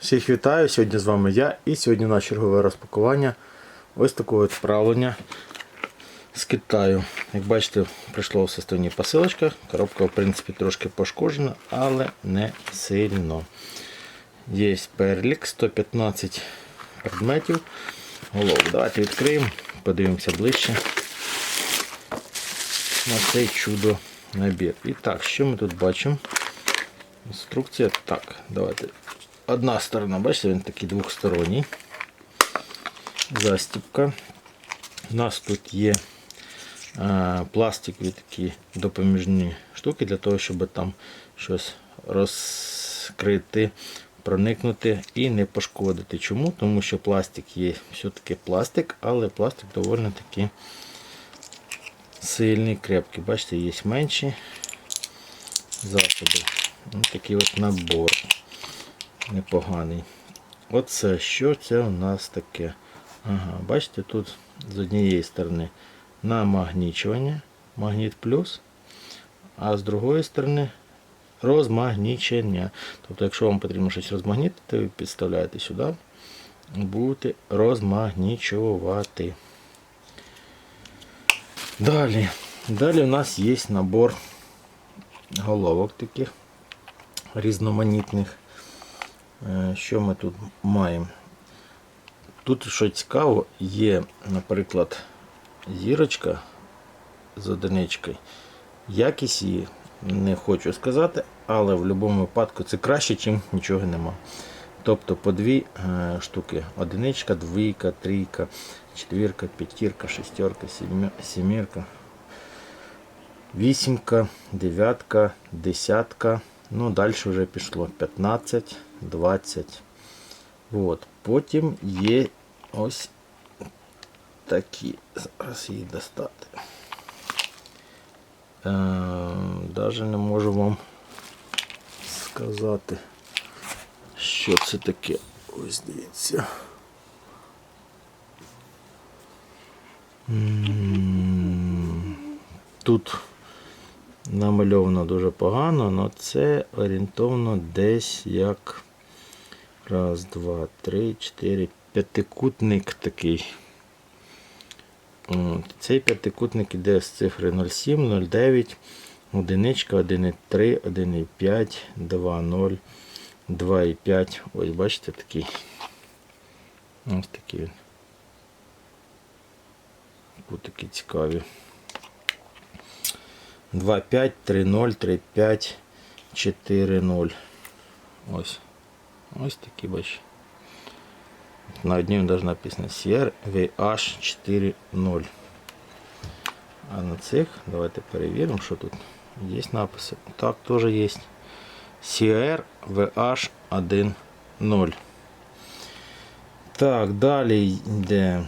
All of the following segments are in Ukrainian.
Всіх вітаю! Сьогодні з вами я і сьогодні у нас чергове розпакування ось такого відправлення з Китаю. Як бачите, прийшло в составній посилочках. Коробка в принципі трошки пошкоджена, але не сильно. Є перлік 115 предметів. Голову. Давайте відкриємо, подивимося ближче на цей чудо набір. І так, що ми тут бачимо? Інструкція. Так, давайте. Одна сторона, бачите, він такий двохсторонній. Застіпка. У нас тут є а, пластикові такі допоміжні штуки для того, щоб там щось розкрити, проникнути і не пошкодити. Чому? Тому що пластик є все-таки пластик, але пластик доволі таки сильний, крепкий. Бачите, є менші засоби. Ось такий от набор непоганий. Оце що це у нас таке? Ага, бачите, тут з однієї сторони намагнічування, магніт плюс, а з другої сторони розмагнічення. Тобто, якщо вам потрібно щось розмагнітити, ви підставляєте сюди, будете розмагнічувати. Далі. Далі у нас є набор головок таких різноманітних. Е, Що ми тут маємо? Тут, що цікаво, є, наприклад, зірочка з одиничкою. Якість її не хочу сказати, але в будь-якому випадку це краще, ніж нічого нема. Тобто по дві е, штуки. Одиничка, двійка, трійка, четвірка, п'ятірка, шестерка, сімірка, вісімка, дев'ятка, десятка. Ну, далі вже пішло 15, 20. От. Потім є ось такі. Зараз її достати. Е, Даже не можу вам сказати, що це таке. Ось дивіться. Тут намальовано дуже погано, але це орієнтовно десь як раз, два, три, чотири, п'ятикутник такий. От. Цей п'ятикутник іде з цифри 07, 09, одиничка, 1,3, 1,5, 2,0, 2,5. Ось бачите такий. Ось такий. Кутики цікаві. 2,5, 3,0, 3,5, 4,0. Ось. Ось такі бачите. На одній навіть написано CR VH 4.0. А на цих давайте перевіримо, що тут є написи. Так, теж є. CR VH 1.0. Так, далі йде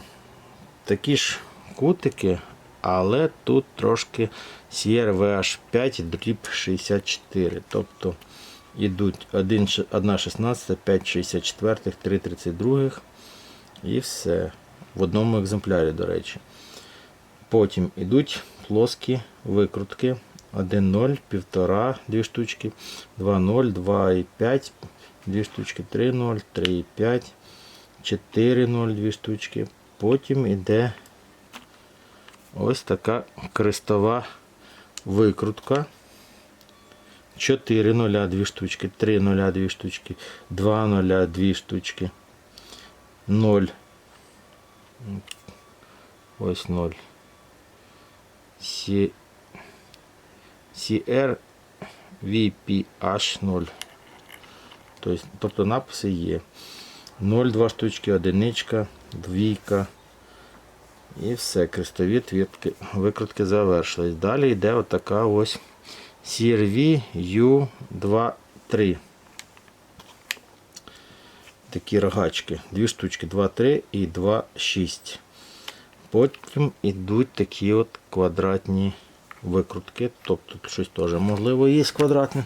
такі ж кутики, Але тут трошки CR VH 5 дріб 64. Тобто йдуть 1,16, 5,64, 3,32 і все. В одному екземплярі, до речі. Потім йдуть плоскі викрутки 1,0, 1,5, 2 штучки, 2,0, 2,5, 2 штучки, 3,0, 3,5, 4,0, 2 штучки. Потім йде ось така крестова викрутка. 4 нуля 2 штучки, 3 нуля 2 штучки, 2 нуля 2 штучки, 0. Ось 0. C... CR VPH 0. Тобто, написи є. 0, 2 штучки, одиничка, двійка. І все, крестові твітки, викрутки завершились. Далі йде отака ось CRV U23. Такі рогачки. Дві штучки, 2,3 і 2,6. Потім йдуть такі от квадратні викрутки. Тобто тут щось теж можливо є квадратне.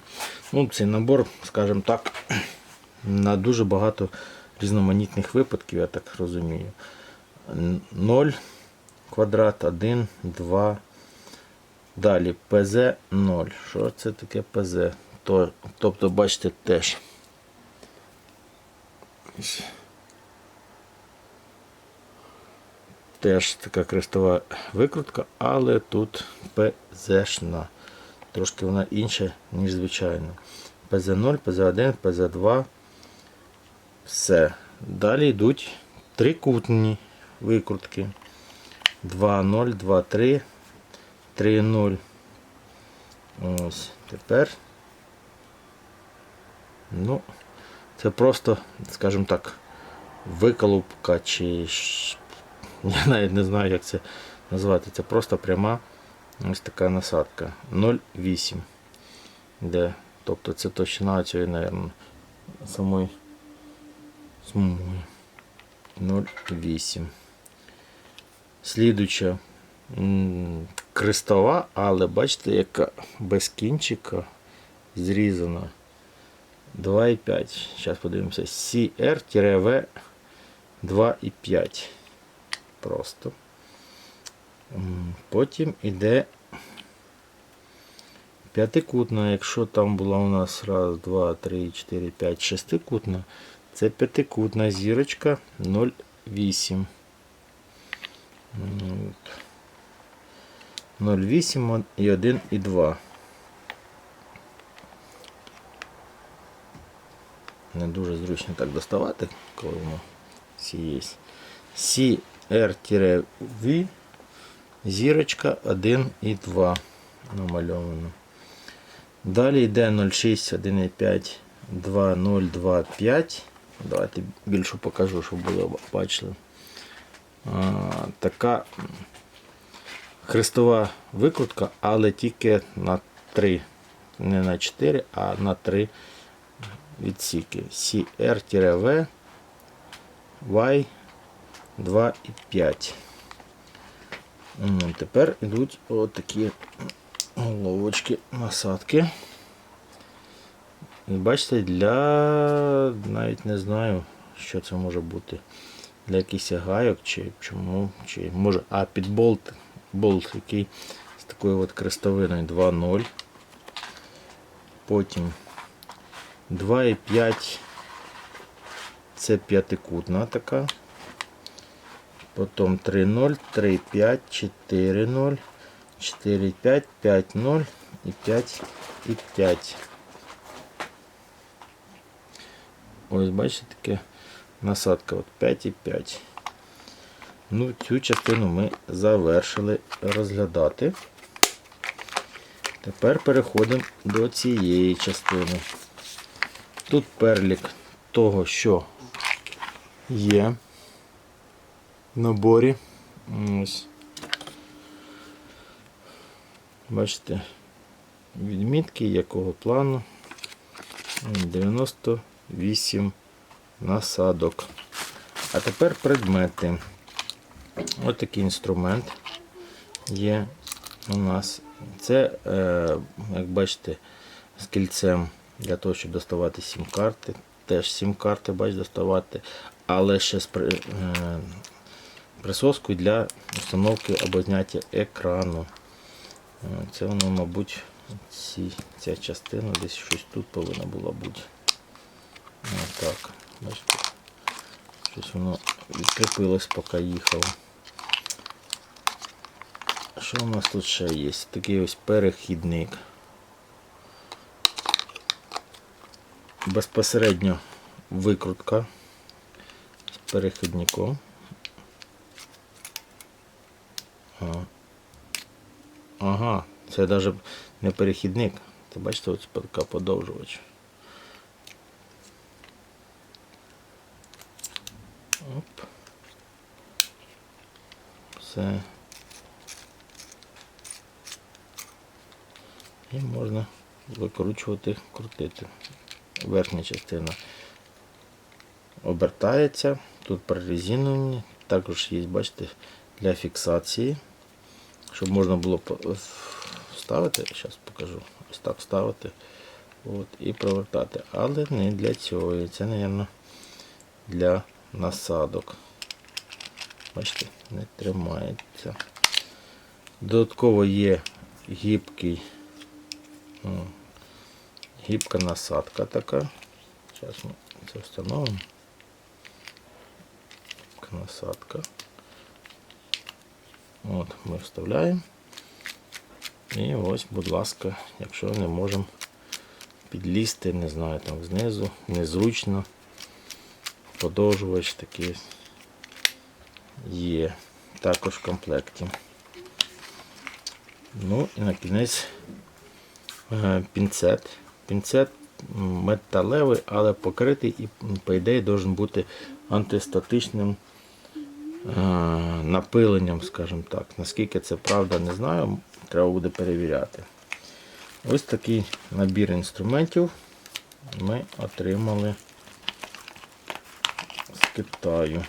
Ну, Цей набор, скажімо так, на дуже багато різноманітних випадків, я так розумію. 0 квадрат, 1, 2. Далі ПЗ 0. Що це таке ПЗ? То, тобто, бачите, теж Теж така крестова викрутка, але тут ПЗшна. Трошки вона інша, ніж звичайно. ПЗ0, ПЗ1, ПЗ2. Все. Далі йдуть трикутні викрутки. 2-0, 2-3, 3-0. Ось. Тепер. Ну, це просто, скажімо так, виколупка чи я навіть не знаю, як це назвати. Це просто пряма ось така насадка. 0,8. Де? Тобто це товщина цієї, мабуть, самої смуги. 0,8. Слідуча крестова, але бачите, яка без кінчика зрізана. 2,5. Зараз подивимося. CR-V 2,5. Просто. Потім іде п'ятикутна. Якщо там була у нас раз, два, три, чотири, п'ять, шестикутна, це п'ятикутна зірочка 0,8. М, 0,8 і 1 і 2. Не дуже зручно так доставати, коли воно всі є. CR-V зірочка 1 і 2 намальовано. Далі йде 0,6, 1,5, 2, 0, 2, 5. Давайте більше покажу, щоб було бачили. Така хрестова викрутка, але тільки на 3. Не на 4, а на 3 відсіки. CR-V Y 2 і 5. Тепер йдуть отакі головочки насадки. Бачите, для навіть не знаю, що це може бути. Для якихось гайок чи чому, чи може, а під болт, болт, який з такою от крестовиною 2.0. Потім 2,5 це п'ятикутна така. Потім 3,0, 3,5, 4,0, 4,5, 5,0 і 5,5. Ось бачите таке насадка от 5,5. Ну, цю частину ми завершили розглядати. Тепер переходимо до цієї частини. Тут перлік того, що є в наборі. Ось. Бачите, відмітки якого плану 98 насадок. А тепер предмети. Ось такий інструмент є у нас. Це, е, як бачите, з кільцем для того, щоб доставати сім-карти. Теж сім-карти, бач, доставати, але ще з е, присоскою для установки або зняття екрану. Е, Це воно, мабуть, ці, ця частина десь щось тут повинна була бути. Ось так. Бачите, щось воно відкріпилось, поки їхало. Що у нас тут ще є? Такий ось перехідник. Безпосередньо викрутка з перехідником. Ага. Ага, це навіть не перехідник. Це бачите, ось така подовжувач. Оп. Все. І можна викручувати, крутити. Верхня частина обертається, тут прорезиновані, також є, бачите, для фіксації, щоб можна було вставити, зараз покажу, ось так вставити от, і провертати. Але не для цього. Це, мабуть, для насадок. Бачите, не тримається. Додатково є гібкий М, Гібка насадка така. Зараз ми це встановимо. Так, насадка. От, ми вставляємо. І ось, будь ласка, якщо не можемо підлізти, не знаю, там знизу, незручно. Подовжувач такий є також в комплекті. Ну і на кінець е, пінцет. Пінцет металевий, але покритий і, по ідеї, должен бути антистатичним е, напиленням, скажімо так. Наскільки це правда, не знаю, треба буде перевіряти. Ось такий набір інструментів ми отримали Китаю.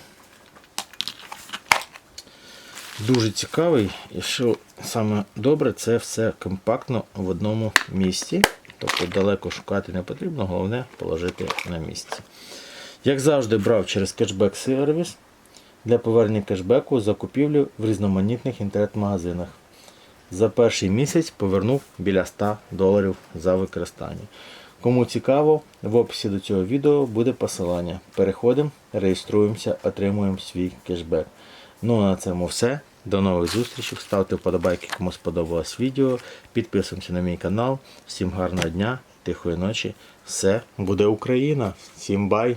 Дуже цікавий, і що саме добре, це все компактно в одному місці. Тобто далеко шукати не потрібно, головне положити на місці. Як завжди, брав через кешбек сервіс для повернення кешбеку за купівлю в різноманітних інтернет-магазинах. За перший місяць повернув біля 100 доларів за використання. Кому цікаво, в описі до цього відео буде посилання. Переходимо, реєструємося, отримуємо свій кешбек. Ну а на цьому все. До нових зустрічей. Ставте вподобайки, кому сподобалось відео. Підписуємося на мій канал. Всім гарного дня, тихої ночі. Все буде Україна. Всім бай!